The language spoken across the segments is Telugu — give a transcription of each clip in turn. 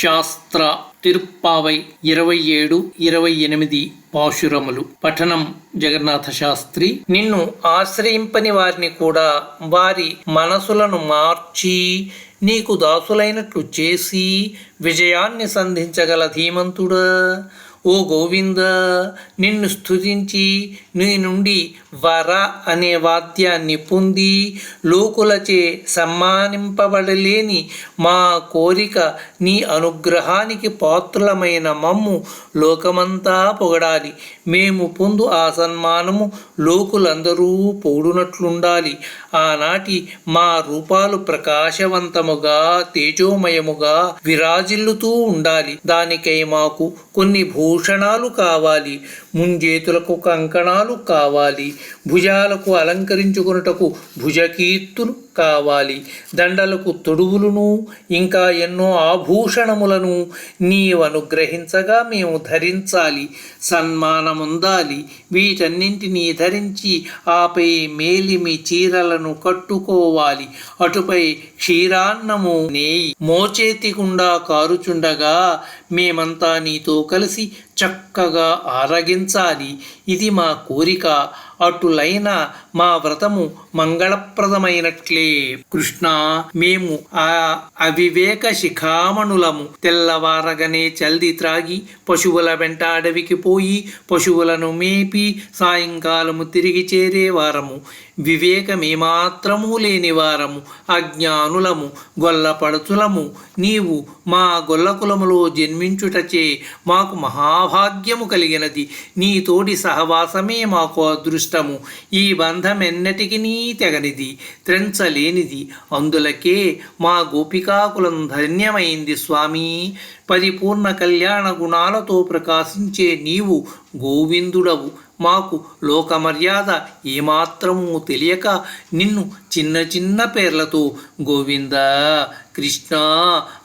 శాస్త్ర తిరుప్పావై ఇరవై ఏడు ఇరవై ఎనిమిది పాశురములు. పఠనం జగన్నాథ శాస్త్రి. నిన్ను ఆశ్రయింపని వారిని కూడా వారి మనసులను మార్చి నీకు దాసులైనట్లు చేసి విజయాన్ని సంధించగల ధీమంతుడా. ఓ గోవింద నిన్ను స్తుతించి నీ నుండి వర అనే వాద్యాన్ని పొంది లోకులచే సమ్మానింపబడలేని మా కోరిక నీ అనుగ్రహానికి పాత్రులమైన మమ్ము లోకమంతా పొగడాలి. మేము పొందు ఆ సన్మానము లోకులందరూ పొగుడునట్లుండాలి. ఆనాటి మా రూపాలు ప్రకాశవంతముగా తేజోమయముగా విరాజిల్లుతూ ఉండాలి. దానికై మాకు కొన్ని భూ భూషణాలు కావాలి ముంజేతులకు కంకణాలు కావాలి భుజాలకు అలంకరించుకున్నటకు భుజకీర్తులు కావాలి. దండలకు తొడుగులను ఇంకా ఎన్నో ఆభూషణములను నీవు మేము ధరించాలి సన్మానముందాలి. వీటన్నింటినీ ధరించి ఆపై మేలిమి చీరలను కట్టుకోవాలి. అటుపై క్షీరాన్నము నేయి. మోచేతి గుండా కారుచుండగా మేమంతా నీతో కలిసి చక్కగా ఆరగించాలి. ఇది మా కోరిక. అటులైన మా వ్రతము మంగళప్రదమైనట్లే. కృష్ణ మేము ఆ అవివేక శిఖామణులము. తెల్లవారగనే చల్ది త్రాగి పశువుల వెంట అడవికి పోయి పశువులను మేపి సాయంకాలము తిరిగి చేరేవారము వివేకమేమాత్రము లేని వారము. అజ్ఞానులము గొల్లపడుచులము. నీవు మా గొల్లకులములో జన్మించుటచే మాకు మహా మహాభాగ్యము కలిగినది. నీతోటి సహవాసమే మాకు అదృష్టము. ఈ బంధమెన్నటికి నీ తెగనిది. త్రెంచలేనిది. అందులకే మా గోపికాకులం ధన్యమైంది స్వామి. పరిపూర్ణ కళ్యాణ గుణాలతో ప్రకాశించే నీవు గోవిందుడవు. మాకు లోక మర్యాద ఏమాత్రము తెలియక నిన్ను చిన్న చిన్న పేర్లతో గోవింద కృష్ణ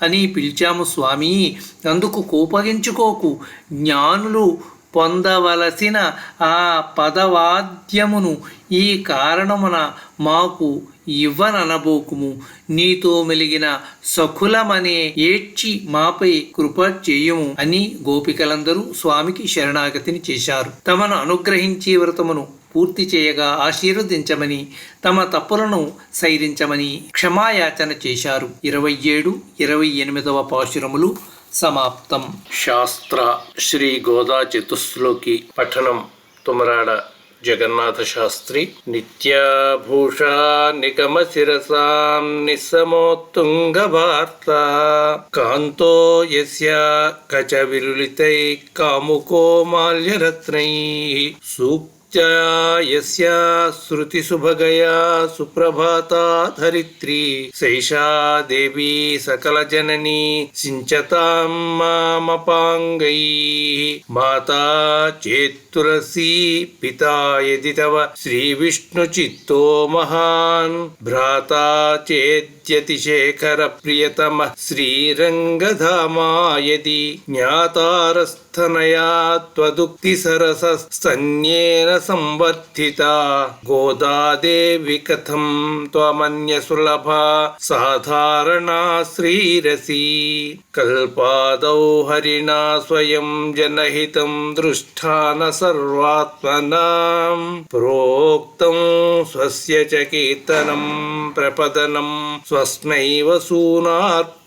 అని పిలిచాము స్వామి. అందుకు కోపగించుకోకు. జ్ఞానులు పొందవలసిన ఆ పదవాద్యమును ఈ కారణమున మాకు ఇవ్వననబోకుము. నీతో మెలిగిన సఖులమనే ఏడ్చి మాపై కృప చేయుము అని గోపికలందరూ స్వామికి శరణాగతిని చేశారు. తమను అనుగ్రహించే వ్రతమును పూర్తి చేయగా ఆశీర్వదించమని తమ తప్పులను సైరించమని క్షమాయాచన చేశారు. ఇరవై ఏడు ఇరవై ఎనిమిదవ పాశురములు సమాప్తం. శాస్త్ర శ్రీ గోదా చతుశ్లోకి పఠనం. తుమరాడ జగన్నాథ శాస్త్రి. నిత్యాభూషా నిగమ శిరసాం నిస్సమోత్తుంగ వార్త కాంతో యస్య కచ విరులితై కాముకో మాల్యరత్నై. సూక్త యస్య శృతిసుభగయా సుప్రభాతా ధరిత్రీ సైషా దేవీ సకల జననీ సించతాం మామపాంగై మాతా చేత్తురసీ పితా యది తవ శ్రీ విష్ణు చిత్తో మహాన్ భ్రాతా చేద్యతిశేఖర या त्वदुक्तिसरसस्तन्येन संवर्धिता। गोदादेवि कथम् त्वमन्य साधारणा श्रीरसी। कल्पादौ हरिणा स्वयं जनहितं दृष्टा न सर्वात्मना। प्रोक्तं स्वस्य च कीर्तनं प्रपदनं स्वस्मैव सूनार्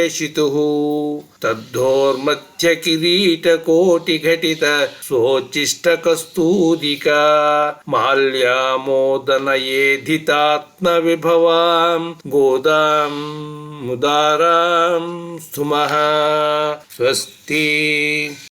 प्रेषितुः तद्धोर्मध्यकिरीटकोटिघटित स्वोच्चिष्टकस्तूदिका माल्यामोदनयेधितात्मविभवाम् गोदाम् मुदाराम् स्तुमः स्वस्ति।